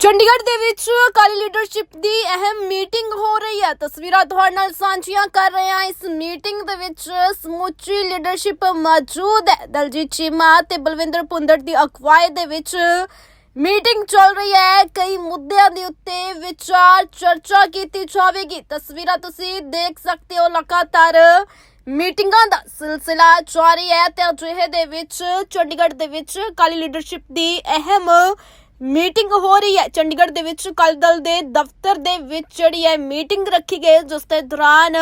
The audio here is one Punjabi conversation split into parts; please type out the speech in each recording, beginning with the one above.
ਚੰਡੀਗੜ੍ਹ ਦੇ ਵਿੱਚ ਅਕਾਲੀ ਲੀਡਰਸ਼ਿਪ ਦੀ ਅਹਿਮ ਮੀਟਿੰਗ ਹੋ ਰਹੀ ਹੈ। ਤਸਵੀਰਾਂ ਤੁਹਾਡੇ ਨਾਲ ਸਾਂਝੀਆਂ ਕਰ ਰਹੇ ਹਾਂ। ਇਸ ਮੀਟਿੰਗ ਦੇ ਵਿੱਚ ਸਮੁੱਚੀ ਲੀਡਰਸ਼ਿਪ ਮੌਜੂਦ ਹੈ। ਦਲਜੀਤ ਚੀਮਾ ਤੇ ਬਲਵਿੰਦਰ ਪੁੰਦੜ ਦੀ ਅਗਵਾਈ ਦੇ ਵਿੱਚ ਮੀਟਿੰਗ ਚੱਲ ਰਹੀ ਹੈ। ਕਈ ਮੁੱਦਿਆਂ ਦੇ ਉੱਤੇ ਵਿਚਾਰ ਚਰਚਾ ਕੀਤੀ ਜਾਵੇਗੀ। ਤਸਵੀਰਾਂ ਤੁਸੀਂ ਦੇਖ ਸਕਦੇ ਹੋ। ਲਗਾਤਾਰ ਮੀਟਿੰਗਾਂ ਦਾ ਸਿਲਸਿਲਾ ਜਾਰੀ ਹੈ ਤੇ ਅਜਿਹੇ ਦੇ ਵਿੱਚ ਚੰਡੀਗੜ੍ਹ ਦੇ ਵਿੱਚ ਅਕਾਲੀ ਲੀਡਰਸ਼ਿਪ ਦੀ ਅਹਿਮ ਮੀਟਿੰਗ ਹੋ ਰਹੀ ਹੈ। ਚੰਡੀਗੜ੍ਹ ਦੇ ਵਿੱਚ ਅਕਾਲੀ ਦਲ ਦੇ ਦਫ਼ਤਰ ਦੇ ਵਿੱਚ ਜਿਹੜੀ ਹੈ ਮੀਟਿੰਗ ਰੱਖੀ ਗਈ ਜਿਸ ਦੇ ਦੌਰਾਨ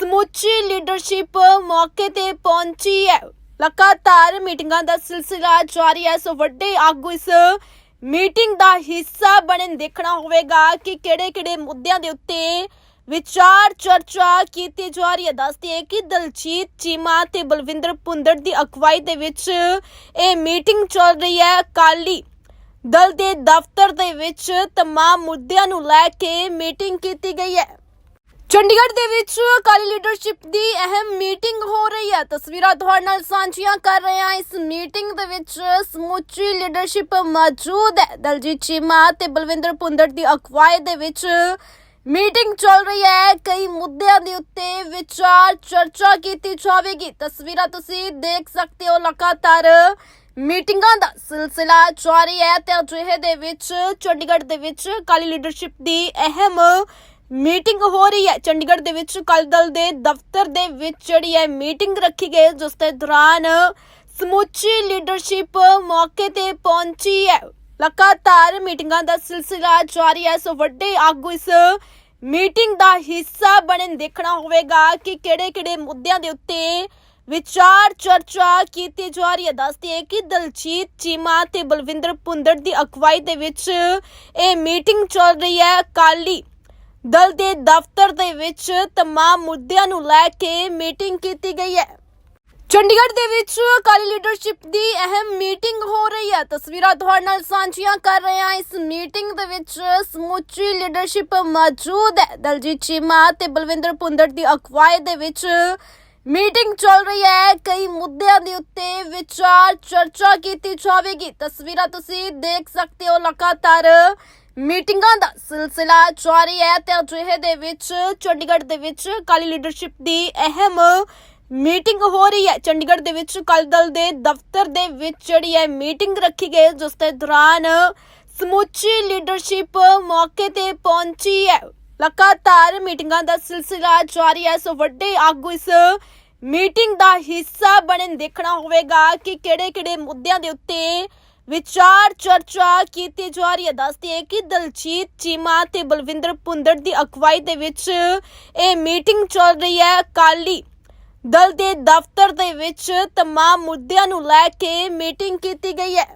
ਸਮੁੱਚੀ ਲੀਡਰਸ਼ਿਪ ਮੌਕੇ ਤੇ ਪਹੁੰਚੀ ਹੈ। ਲਗਾਤਾਰ ਮੀਟਿੰਗਾਂ ਦਾ ਸਿਲਸਿਲਾ ਜਾਰੀ ਹੈ। ਸੋ ਵੱਡੇ ਆਗੂ ਇਸ ਮੀਟਿੰਗ ਦਾ ਹਿੱਸਾ ਬਣਨ ਦੇਖਣਾ ਹੋਵੇਗਾ ਕਿ ਕਿਹੜੇ-ਕਿਹੜੇ ਮੁੱਦਿਆਂ ਦੇ ਉੱਤੇ ਵਿਚਾਰ ਚਰਚਾ ਕੀਤੀ ਜਾ ਰਹੀ ਹੈ। ਦੱਸਦੀ ਹੈ ਕਿ ਦਲਜੀਤ ਚੀਮਾ ਤੇ ਬਲਵਿੰਦਰ ਪੁੰਦੜ ਦੀ ਅਗਵਾਈ ਦੇ ਵਿੱਚ ਇਹ ਮੀਟਿੰਗ ਚੱਲ ਰਹੀ ਹੈ। ਕਾਲੀ ਦਲ ਦੇ ਦਫ਼ਤਰ ਦੇ ਵਿੱਚ तमाम ਮੁੱਦਿਆਂ ਨੂੰ ਲੈ ਕੇ ਮੀਟਿੰਗ ਕੀਤੀ ਗਈ ਹੈ ਚੰਡੀਗੜ੍ਹ ਦੇ ਵਿੱਚ ਅਕਾਲੀ ਲੀਡਰਸ਼ਿਪ ਦੀ ਅਹਿਮ ਮੀਟਿੰਗ ਹੋ ਰਹੀ ਹੈ ਤਸਵੀਰਾਂ ਤੁਹਾਡੇ ਨਾਲ ਸਾਂਝੀਆਂ ਕਰ ਰਹੇ ਹਾਂ ਇਸ ਮੀਟਿੰਗ ਦੇ ਵਿੱਚ ਸਮੁੱਚੀ ਲੀਡਰਸ਼ਿਪ ਮੌਜੂਦ ਹੈ ਦਲਜੀਤ ਚੀਮਾ ਤੇ ਬਲਵਿੰਦਰ ਪੁੰਦੜ ਦੀ ਅਗਵਾਈ ਦੇ ਵਿੱਚ ਮੀਟਿੰਗ ਚੱਲ ਰਹੀ ਹੈ ਕਈ ਮੁੱਦਿਆਂ ਦੇ ਉੱਤੇ ਵਿਚਾਰ ਚਰਚਾ ਕੀਤੀ ਜਾਵੇਗੀ ਤਸਵੀਰਾਂ ਤੁਸੀਂ ਦੇਖ ਸਕਦੇ ਹੋ ਲਗਾਤਾਰ ਮੀਟਿੰਗਾਂ ਦਾ ਸਿਲਸਿਲਾ ਜਾਰੀ ਹੈ ਤੇ ਅਜਿਹੇ ਦੇ ਵਿੱਚ ਚੰਡੀਗੜ੍ਹ ਦੇ ਵਿੱਚ ਅਕਾਲੀ ਲੀਡਰਸ਼ਿਪ ਦੀ ਅਹਿਮ ਮੀਟਿੰਗ ਹੋ ਰਹੀ ਹੈ। ਚੰਡੀਗੜ੍ਹ ਦੇ ਵਿੱਚ ਅਕਾਲੀ ਦਲ ਦੇ ਦਫ਼ਤਰ ਦੇ ਵਿੱਚ ਜਿਹੜੀ ਹੈ ਮੀਟਿੰਗ ਰੱਖੀ ਗਈ, ਜਿਸ ਦੇ ਦੌਰਾਨ ਸਮੁੱਚੀ ਲੀਡਰਸ਼ਿਪ ਮੌਕੇ ਤੇ ਪਹੁੰਚੀ ਹੈ। ਲਗਾਤਾਰ ਮੀਟਿੰਗਾਂ ਦਾ ਸਿਲਸਿਲਾ ਜਾਰੀ ਹੈ। ਸੋ ਵੱਡੇ ਆਗੂ ਇਸ ਮੀਟਿੰਗ ਦਾ ਹਿੱਸਾ ਬਣਨ ਦੇਖਣਾ ਹੋਵੇਗਾ ਕਿ ਕਿਹੜੇ-ਕਿਹੜੇ ਮੁੱਦਿਆਂ ਦੇ ਉੱਤੇ ਵਿਚਾਰ ਚਰਚਾ ਕੀਤੀ ਜਾ ਰਹੀ ਹੈ ਦੱਸਦੀ ਹੈ ਕਿ ਦਲਜੀਤ ਚੀਮਾ ਤੇ ਬਲਵਿੰਦਰ ਪੁੰਦੜ ਦੀ ਅਗਵਾਈ ਦੇ ਵਿੱਚ ਇਹ ਮੀਟਿੰਗ ਚੱਲ ਰਹੀ ਹੈ ਕਾਲੀ ਦਲ ਦੇ ਦਫ਼ਤਰ ਦੇ ਵਿੱਚ तमाम ਮੁੱਦਿਆਂ ਨੂੰ ਲੈ ਕੇ ਮੀਟਿੰਗ ਕੀਤੀ ਗਈ ਹੈ ਚੰਡੀਗੜ੍ਹ ਦੇ ਵਿੱਚ ਅਕਾਲੀ ਲੀਡਰਸ਼ਿਪ ਦੀ ਅਹਿਮ ਮੀਟਿੰਗ ਹੋ ਰਹੀ ਹੈ ਤਸਵੀਰਾਂ ਤੁਹਾਡੇ ਨਾਲ ਸਾਂਝੀਆਂ ਕਰ ਰਹੇ ਹਾਂ ਇਸ ਮੀਟਿੰਗ ਦੇ ਵਿੱਚ ਸਮੁੱਚੀ ਲੀਡਰਸ਼ਿਪ ਮੌਜੂਦ ਹੈ ਦਲਜੀਤ ਚੀਮਾ ਤੇ ਬਲਵਿੰਦਰ ਪੁੰਦੜ ਦੀ ਅਗਵਾਈ ਦੇ ਵਿੱਚ ਮੀਟਿੰਗ ਚੱਲ ਰਹੀ ਹੈ। ਕਈ ਮੁੱਦਿਆਂ ਦੇ ਉੱਤੇ ਵਿਚਾਰ ਚਰਚਾ ਕੀਤੀ ਜਾਵੇਗੀ। ਤਸਵੀਰਾਂ ਤੁਸੀਂ ਦੇਖ ਸਕਦੇ ਹੋ ਲਗਾਤਾਰ। ਮੀਟਿੰਗਾਂ ਦਾ ਸਿਲਸਿਲਾ ਜਾਰੀ ਹੈ ਤੇ ਅਜਿਹੇ ਦੇ ਵਿੱਚ, ਚੰਡੀਗੜ੍ਹ ਦੇ ਵਿੱਚ ਅਕਾਲੀ ਲੀਡਰਸ਼ਿਪ ਦੀ ਅਹਿਮ ਮੀਟਿੰਗ ਹੋ ਰਹੀ ਹੈ। ਚੰਡੀਗੜ੍ਹ ਦੇ ਵਿੱਚ ਅਕਾਲੀ ਦਲ ਦੇ ਦਫ਼ਤਰ ਦੇ ਵਿੱਚ ਜਿਹੜੀ ਹੈ ਮੀਟਿੰਗ ਰੱਖੀ ਗਈ। ਜਿਸ ਦੇ ਦੌਰਾਨ ਸਮੁੱਚੀ ਲੀਡਰਸ਼ਿਪ ਮੌਕੇ ਤੇ ਪਹੁੰਚੀ ਹੈ। ਲਗਾਤਾਰ ਮੀਟਿੰਗਾਂ ਦਾ ਸਿਲਸਿਲਾ ਜਾਰੀ ਹੈ ਸੋ ਵੱਡੇ ਆਗੂ ਇਸ ਮੀਟਿੰਗ ਦਾ ਹਿੱਸਾ ਬਣਨ ਦੇਖਣਾ ਹੋਵੇਗਾ ਕਿ ਕਿਹੜੇ-ਕਿਹੜੇ ਮੁੱਦਿਆਂ ਦੇ ਉੱਤੇ ਵਿਚਾਰ ਚਰਚਾ ਕੀਤੀ ਜਾ ਰਹੀ ਹੈ ਦੱਸਦੀ ਹੈ ਕਿ ਦਲਜੀਤ ਚੀਮਾ ਤੇ ਬਲਵਿੰਦਰ ਪੁੰਦੜ ਦੀ ਅਗਵਾਈ ਦੇ ਵਿੱਚ ਇਹ ਮੀਟਿੰਗ ਚੱਲ ਰਹੀ ਹੈ ਕਾਲੀ ਦਲ ਦੇ ਦਫ਼ਤਰ ਦੇ ਵਿੱਚ तमाम ਮੁੱਦਿਆਂ ਨੂੰ ਲੈ ਕੇ ਮੀਟਿੰਗ ਕੀਤੀ ਗਈ ਹੈ